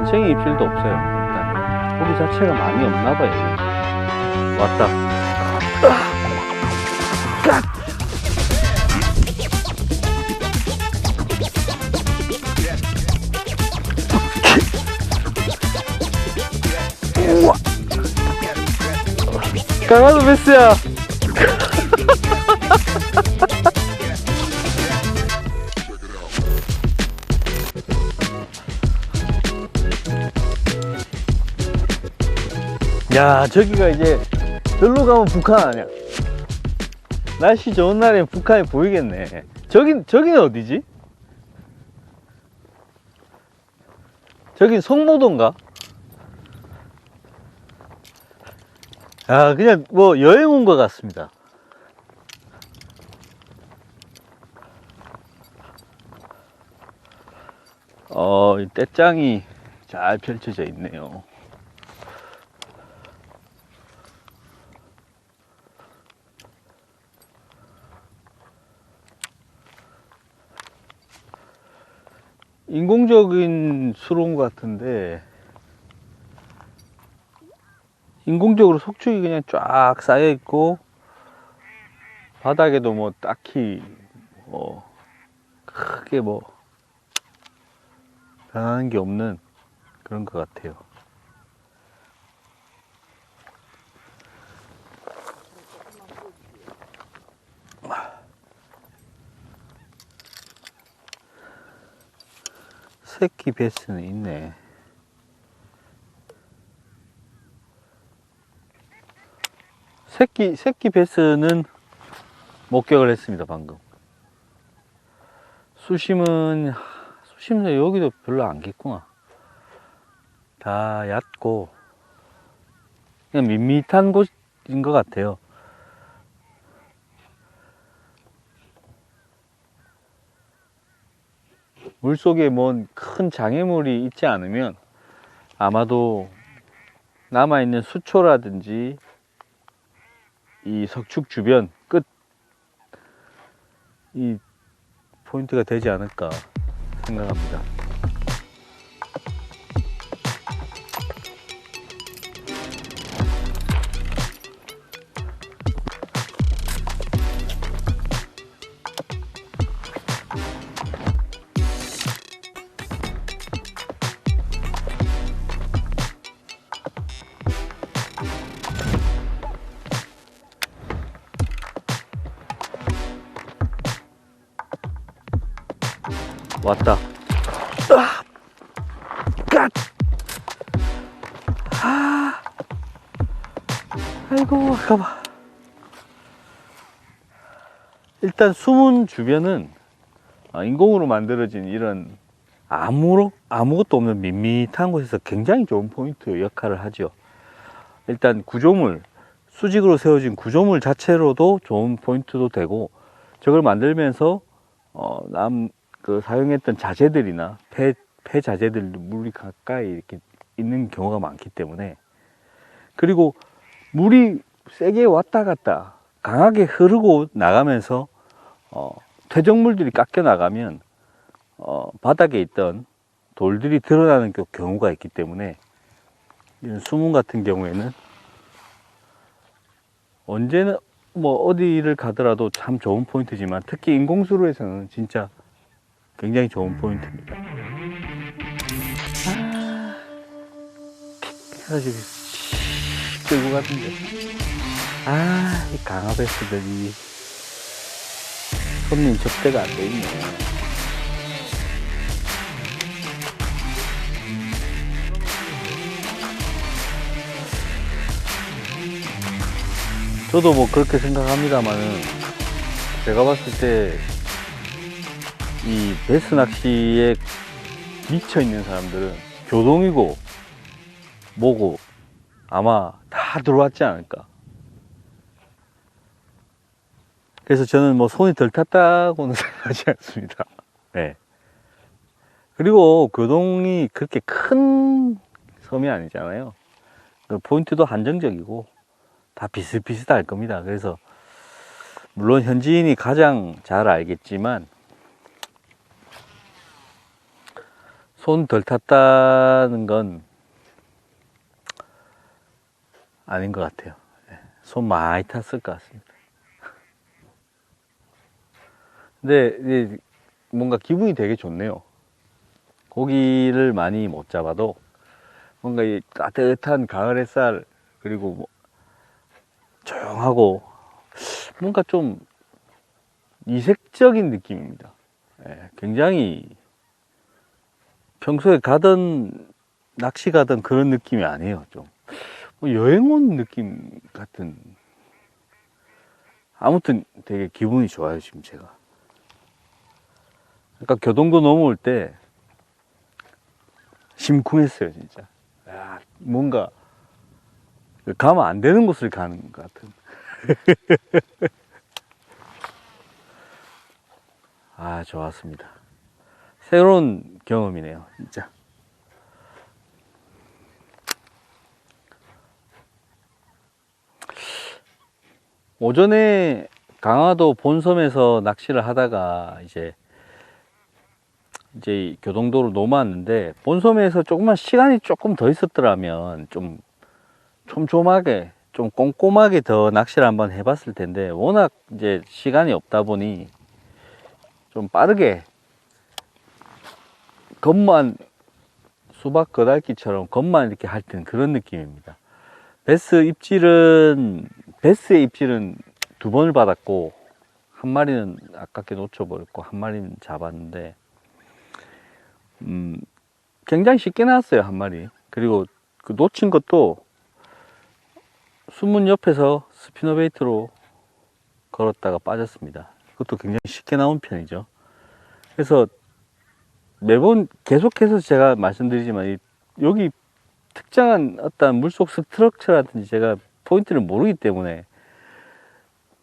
한생이 입질도 없어요. 일단 고기 자체가 많이 없나 봐요. 왔다. 우와. 강화도 베스야. 야, 저기가 이제 절로 가면 북한 아니야? 날씨 좋은 날엔 북한이 보이겠네. 저긴 저기는 어디지? 저긴 성모도인가? 아, 그냥 뭐 여행 온 것 같습니다. 어, 이 떼짱이 잘 펼쳐져 있네요. 인공적인 수로인 것 같은데 인공적으로 속축이 그냥 쫙 쌓여 있고 바닥에도 뭐 딱히 뭐 크게 뭐 변하는 게 없는 그런 것 같아요. 새끼 베스는 있네. 새끼, 새끼 베스는 목격을 했습니다, 방금. 수심은, 수심은 여기도 별로 안 깊구나. 다 얕고, 그냥 밋밋한 곳인 것 같아요. 물 속에 뭔 큰 장애물이 있지 않으면 아마도 남아있는 수초라든지 이 석축 주변 끝 이 포인트가 되지 않을까 생각합니다. 왔다. 아! 갓! 아! 아이고, 아까봐. 일단 숨은 주변은 아, 인공으로 만들어진 이런 아무, 아무것도 없는 밋밋한 곳에서 굉장히 좋은 포인트 역할을 하죠. 일단 구조물, 수직으로 세워진 구조물 자체로도 좋은 포인트도 되고, 저걸 만들면서, 어, 남, 그 사용했던 자재들이나 폐, 폐 자재들도 물이 가까이 이렇게 있는 경우가 많기 때문에. 그리고 물이 세게 왔다 갔다 강하게 흐르고 나가면서 어, 퇴적물들이 깎여 나가면 어, 바닥에 있던 돌들이 드러나는 그 경우가 있기 때문에 이런 수문 같은 경우에는 언제는 뭐 어디를 가더라도 참 좋은 포인트지만 특히 인공수로에서는 진짜 굉장히 좋은 포인트입니다. 아, 해가지고 끌고 갔는데 아, 이 강화베스들이 손님 접대가 안 돼 있네. 저도 뭐 그렇게 생각합니다만은 제가 봤을 때 이 베스 낚시에 미쳐 있는 사람들은 교동이고 뭐고 아마 다 들어왔지 않을까. 그래서 저는 뭐 손이 덜 탔다고는 생각하지 않습니다. 네. 그리고 교동이 그렇게 큰 섬이 아니잖아요. 그 포인트도 한정적이고 다 비슷비슷할 겁니다. 그래서 물론 현지인이 가장 잘 알겠지만 손 덜 탔다는 건 아닌 것 같아요. 예, 손 많이 탔을 것 같습니다. 근데 뭔가 기분이 되게 좋네요. 고기를 많이 못 잡아도 뭔가 이 따뜻한 가을 햇살 그리고 뭐 조용하고 뭔가 좀 이색적인 느낌입니다. 예, 굉장히 평소에 가던 낚시 가던 그런 느낌이 아니에요. 좀 뭐 여행 온 느낌 같은. 아무튼 되게 기분이 좋아요 지금 제가. 그러니까 교동도 넘어올 때 심쿵했어요 진짜. 야, 뭔가 가면 안 되는 곳을 가는 것 같은. 아 좋았습니다. 새로운 경험이네요 진짜. 오전에 강화도 본섬에서 낚시를 하다가 이제 이제 이 교동도로 넘어왔는데 본섬에서 조금만 시간이 조금 더 있었더라면 좀 촘촘하게 좀 꼼꼼하게 더 낚시를 한번 해봤을 텐데 워낙 이제 시간이 없다 보니 좀 빠르게 겉만 수박 거달기처럼 겉만 이렇게 할 때는 그런 느낌입니다. 베스 입질은 베스의 입질은 두 번을 받았고 한 마리는 아깝게 놓쳐버렸고 한 마리는 잡았는데 음, 굉장히 쉽게 나왔어요 한 마리. 그리고 그 놓친 것도 수문 옆에서 스피너 베이트로 걸었다가 빠졌습니다. 그것도 굉장히 쉽게 나온 편이죠. 그래서 매번 계속해서 제가 말씀드리지만 이- 여기 특정한 어떤 물속 스트럭처라든지 제가 포인트를 모르기 때문에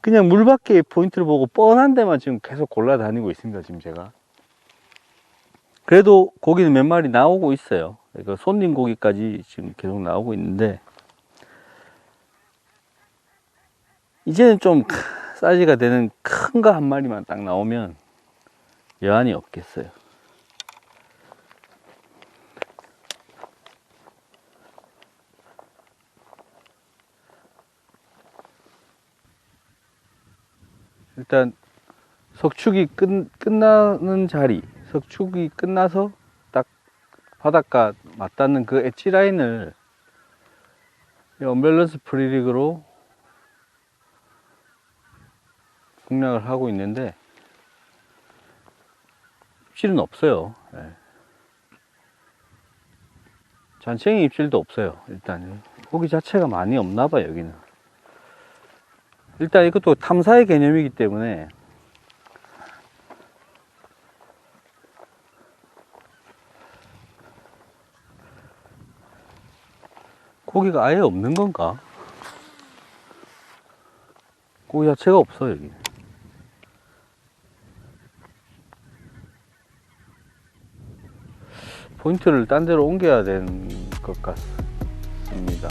그냥 물 밖에 포인트를 보고 뻔한 데만 지금 계속 골라다니고 있습니다 지금 제가. 그래도 고기는 몇 마리 나오고 있어요. 그 손님 고기까지 지금 계속 나오고 있는데 이제는 좀 사이즈가 되는 큰 거 한 마리만 딱 나오면 여한이 없겠어요 일단 석축이 끝, 끝나는 자리, 석축이 끝나서 딱 바닷가 맞닿는 그 엣지 라인을 이 언밸런스 프리릭으로 공략을 하고 있는데 입질은 없어요. 예. 잔챙이 입질도 없어요. 일단 고기 자체가 많이 없나 봐요 여기는. 일단 이것도 탐사의 개념이기 때문에 고기가 아예 없는 건가? 고기 자체가 없어 여기. 포인트를 딴 데로 옮겨야 되는 것 같습니다.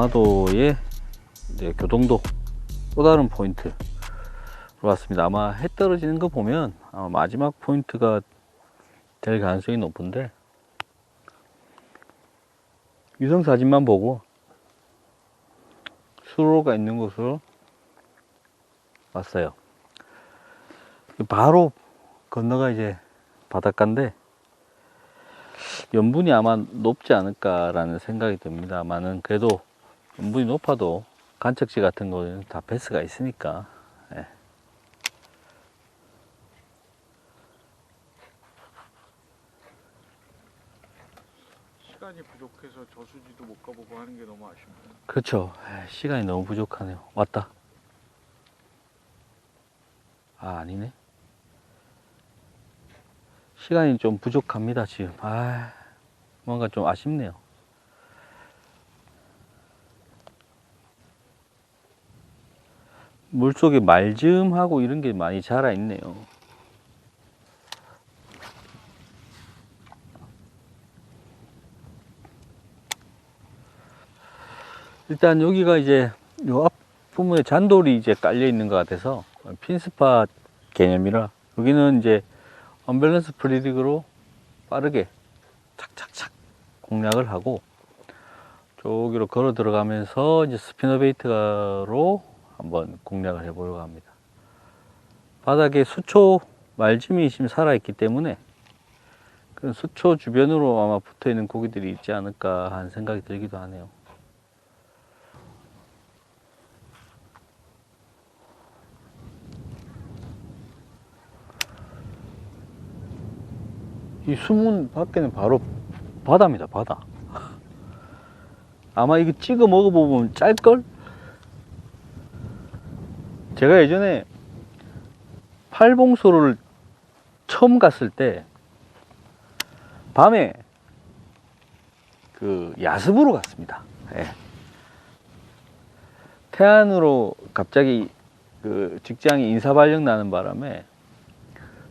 강화도의 이제 교동도 또 다른 포인트 왔습니다. 아마 해 떨어지는 거 보면 마지막 포인트가 될 가능성이 높은데 유성 사진만 보고 수로가 있는 곳으로 왔어요. 바로 건너가 이제 바닷가인데 염분이 아마 높지 않을까라는 생각이 듭니다만은 그래도 염분이 높아도 간척지 같은 거는 다 배스가 있으니까. 예. 시간이 부족해서 저수지도 못 가보고 하는 게 너무 아쉽네요. 그렇죠. 에, 시간이 너무 부족하네요. 왔다. 아 아니네. 시간이 좀 부족합니다 지금. 아 뭔가 좀 아쉽네요 물속에 말즘하고 이런 게 많이 자라 있네요. 일단 여기가 이제 요 앞부분에 잔돌이 이제 깔려 있는 것 같아서 핀스팟 개념이라 여기는 이제 언밸런스 프리dig으로 빠르게 착착착 공략을 하고 저기로 걸어 들어가면서 이제 스피너 베이트로 한번 공략을 해보려고 합니다. 바닥에 수초 말짐이 지금 살아있기 때문에 그 수초 주변으로 아마 붙어 있는 고기들이 있지 않을까 하는 생각이 들기도 하네요. 이 수문 밖에는 바로 바다입니다, 바다. 아마 이거 찍어 먹어보면 짤걸? 제가 예전에 팔봉소를 처음 갔을 때 밤에 그 야습으로 갔습니다. 예. 태안으로 갑자기 그 직장이 인사발령 나는 바람에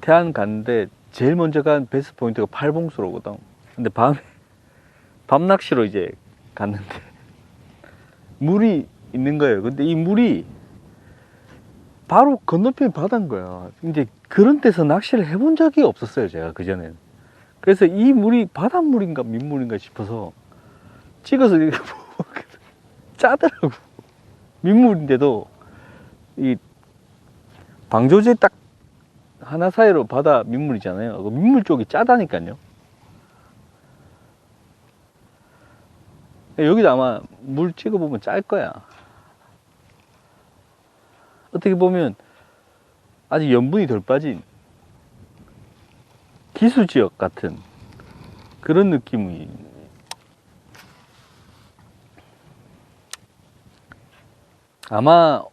태안 갔는데 제일 먼저 간 베스트 포인트가 팔봉수로거든. 근데 밤에 밤 낚시로 이제 갔는데 물이 있는 거예요. 근데 이 물이 바로 건너편에 바다인 거야. 이제 그런 데서 낚시를 해본 적이 없었어요. 제가 그 전에는. 그래서 이 물이 바닷물인가 민물인가 싶어서 찍어서 이렇게 짜더라고. 민물인데도 이 방조제 딱 하나 사이로 바다 민물이잖아요. 그 민물 쪽이 짜다니까요. 여기도 아마 물 찍어보면 짤 거야. 어떻게 보면 아직 염분이 덜 빠진 기수 지역 같은 그런 느낌이 아마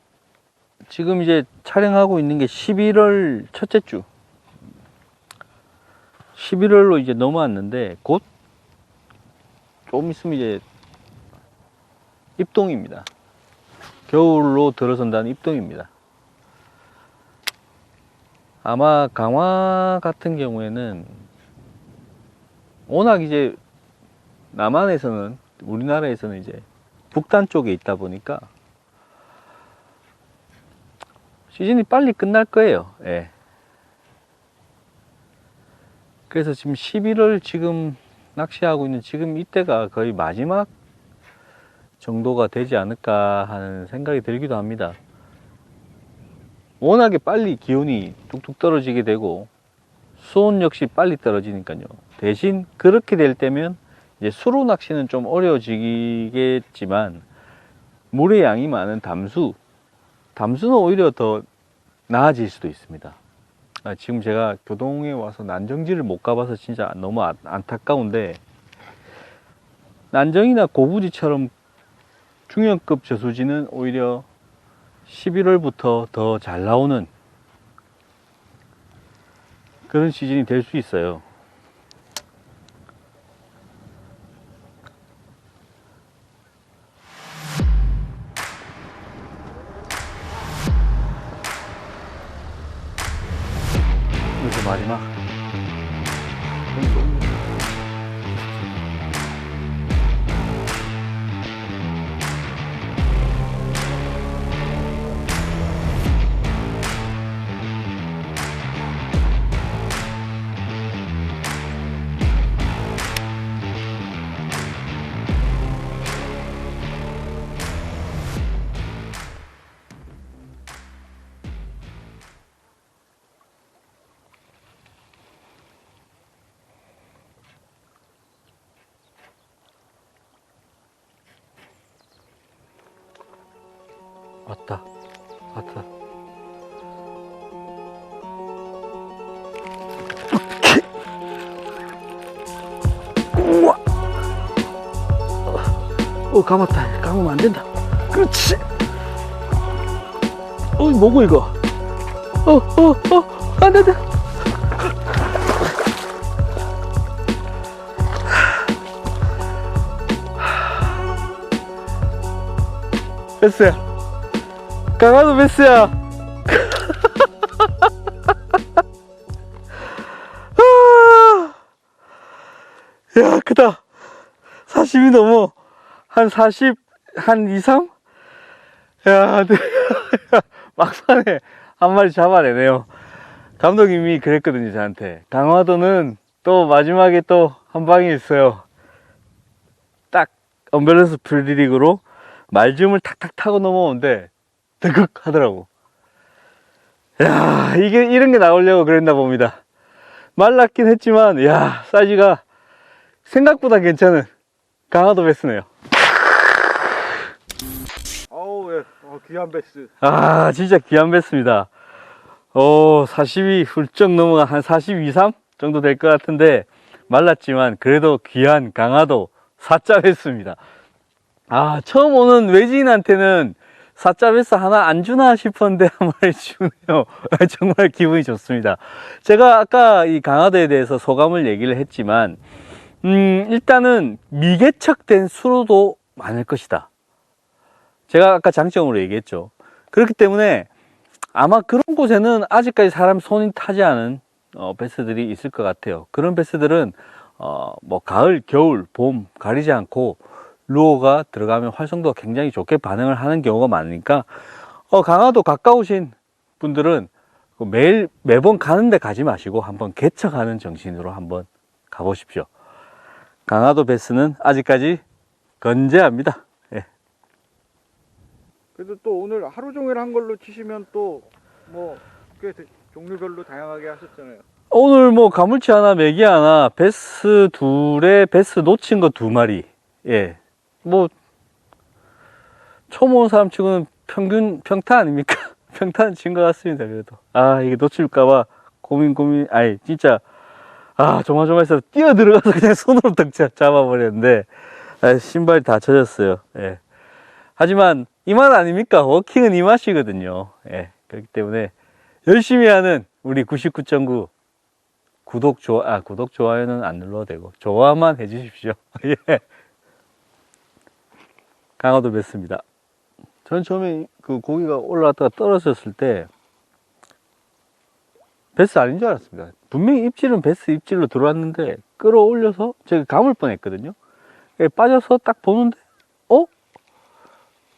지금 이제 촬영하고 있는 게 11월 첫째 주 11월로 이제 넘어왔는데 곧 좀 있으면 이제 입동입니다. 겨울로 들어선다는 입동입니다. 아마 강화 같은 경우에는 워낙 이제 남한에서는 우리나라에서는 이제 북단 쪽에 있다 보니까 시즌이 빨리 끝날 거예요. 예. 그래서 지금 11월 지금 낚시하고 있는 지금 이때가 거의 마지막 정도가 되지 않을까 하는 생각이 들기도 합니다. 워낙에 빨리 기온이 뚝뚝 떨어지게 되고 수온 역시 빨리 떨어지니까요. 대신 그렇게 될 때면 이제 수로 낚시는 좀 어려워지겠지만 물의 양이 많은 담수, 담수는 오히려 더 나아질 수도 있습니다. 아, 지금 제가 교동에 와서 난정지를 못 가봐서 진짜 너무 아- 안타까운데 난정이나 고부지처럼 중형급 저수지는 오히려 11월부터 더 잘 나오는 그런 시즌이 될 수 있어요. 마지막. 왔다. 왔다. 우와. 어, 감았다. 감으면 안 된다. 그렇지. 어이, 뭐고, 이거? 어, 어, 어, 안 돼, 안 돼. 됐어요. 강화도 베스야. 아, 야, 크다. 40이 넘어. 한 40, 한 2, 3? 야, 네. 막판에 한 마리 잡아내네요. 감독님이 그랬거든요, 저한테. 강화도는 또 마지막에 또 한 방이 있어요. 딱, 언밸런스 프리릭으로 말줌을 탁탁 타고 넘어오는데, 드극 하더라고. 야, 이게, 이런 게 나오려고 그랬나 봅니다. 말랐긴 했지만, 야, 사이즈가 생각보다 괜찮은 강화도 베스네요. 어우 예. 어, 귀한 베스. 아, 진짜 귀한 베스입니다. 어, 40이 훌쩍 넘어가 한 42, 3 정도 될 것 같은데, 말랐지만 그래도 귀한 강화도 사자 베스입니다. 아, 처음 오는 외지인한테는 사자 베스 하나 안 주나 싶었는데 한 마리 주네요. 정말 기분이 좋습니다. 제가 아까 이 강화도에 대해서 소감을 얘기를 했지만, 음, 일단은 미개척된 수로도 많을 것이다. 제가 아까 장점으로 얘기했죠. 그렇기 때문에 아마 그런 곳에는 아직까지 사람 손이 타지 않은 어, 베스들이 있을 것 같아요. 그런 베스들은 어, 뭐 가을, 겨울, 봄 가리지 않고 루어가 들어가면 활성도가 굉장히 좋게 반응을 하는 경우가 많으니까 어, 강화도 가까우신 분들은 그 매일 매번 가는데 가지 마시고 한번 개척하는 정신으로 한번 가보십시오. 강화도 베스는 아직까지 건재합니다. 예. 그래도 또 오늘 하루 종일 한 걸로 치시면 또 뭐꽤 종류별로 다양하게 하셨잖아요. 오늘 뭐 가물치 하나, 메기 하나, 베스 둘에 베스 놓친 거 두 마리. 예. 뭐, 처음 온 사람 치고는 평균, 평타 아닙니까? 평타는 친 것 같습니다, 그래도. 아, 이게 놓칠까봐 고민, 고민, 아니, 진짜, 아, 조마조마해서 뛰어 들어가서 그냥 손으로 딱 잡- 잡아버렸는데, 아, 신발이 다 젖었어요. 예. 하지만, 이 맛 아닙니까? 워킹은 이 맛이거든요. 예. 그렇기 때문에, 열심히 하는 우리 99.9 구독, 좋아, 아, 구독, 좋아요는 안 눌러도 되고, 좋아만 해 주십시오. 예. 강화도 뵀습니다. 전 처음에 그 고기가 올라왔다가 떨어졌을 때, 베스 아닌 줄 알았습니다. 분명히 입질은 베스 입질로 들어왔는데, 끌어올려서 제가 감을 뻔 했거든요. 예, 빠져서 딱 보는데, 어?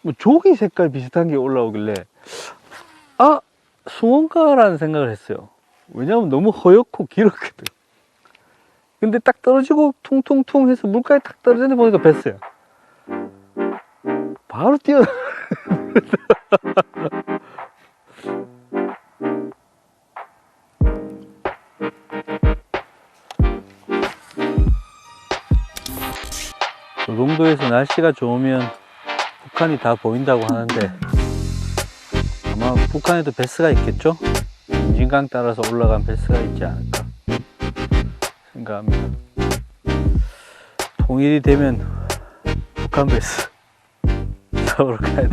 뭐 조기 색깔 비슷한 게 올라오길래, 아, 숭어인가라는 생각을 했어요. 왜냐하면 너무 허옇고 길었거든. 근데 딱 떨어지고 퉁퉁퉁 해서 물가에 딱 떨어지는 보니까 뱄어요. 바로 뛰어. 저 정도에서 날씨가 좋으면 북한이 다 보인다고 하는데 아마 북한에도 베스가 있겠죠? 임진강 따라서 올라간 베스가 있지 않을까 생각합니다. 통일이 되면 북한 베스 잡으러 가야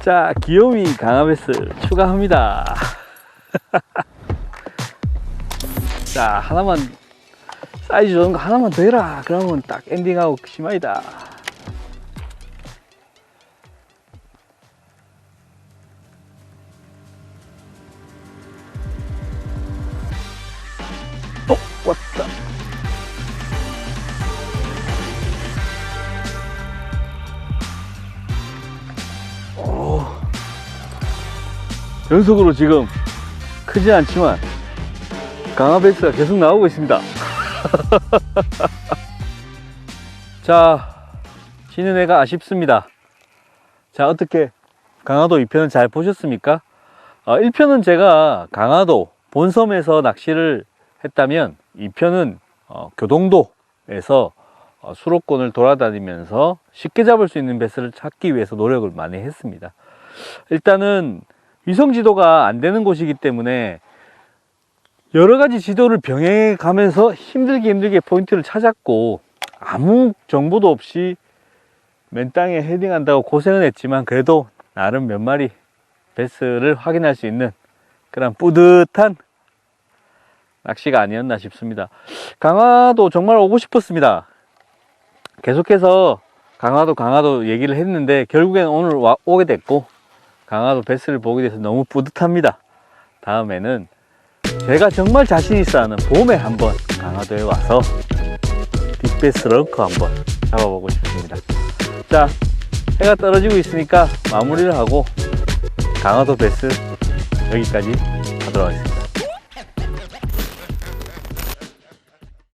자, 귀요미 강화베스 추가합니다. 자, 하나만 사이즈 좋은 거 하나만 더 해라. 그러면 딱 엔딩하고 심하이다. 연속으로 지금 크지 않지만 강화 베이스가 계속 나오고 있습니다. 자, 지는 애가 아쉽습니다. 자, 어떻게 강화도 2편은 잘 보셨습니까? 어, 1편은 제가 강화도 본섬에서 낚시를 했다면 2편은 어, 교동도에서 어, 수로권을 돌아다니면서 쉽게 잡을 수 있는 배스를 찾기 위해서 노력을 많이 했습니다. 일단은 위성 지도가 안 되는 곳이기 때문에 여러 가지 지도를 병행해 가면서 힘들게 힘들게 포인트를 찾았고 아무 정보도 없이 맨 땅에 헤딩한다고 고생은 했지만 그래도 나름 몇 마리 베스를 확인할 수 있는 그런 뿌듯한 낚시가 아니었나 싶습니다. 강화도 정말 오고 싶었습니다. 계속해서 강화도 강화도 얘기를 했는데 결국엔 오늘 와- 오게 됐고 강화도 베스를 보게 돼서 너무 뿌듯합니다. 다음에는 제가 정말 자신 있어 하는 봄에 한번 강화도에 와서 빅베스 런커 한번 잡아보고 싶습니다. 자, 해가 떨어지고 있으니까 마무리를 하고 강화도 베스 여기까지 하도록 하겠습니다.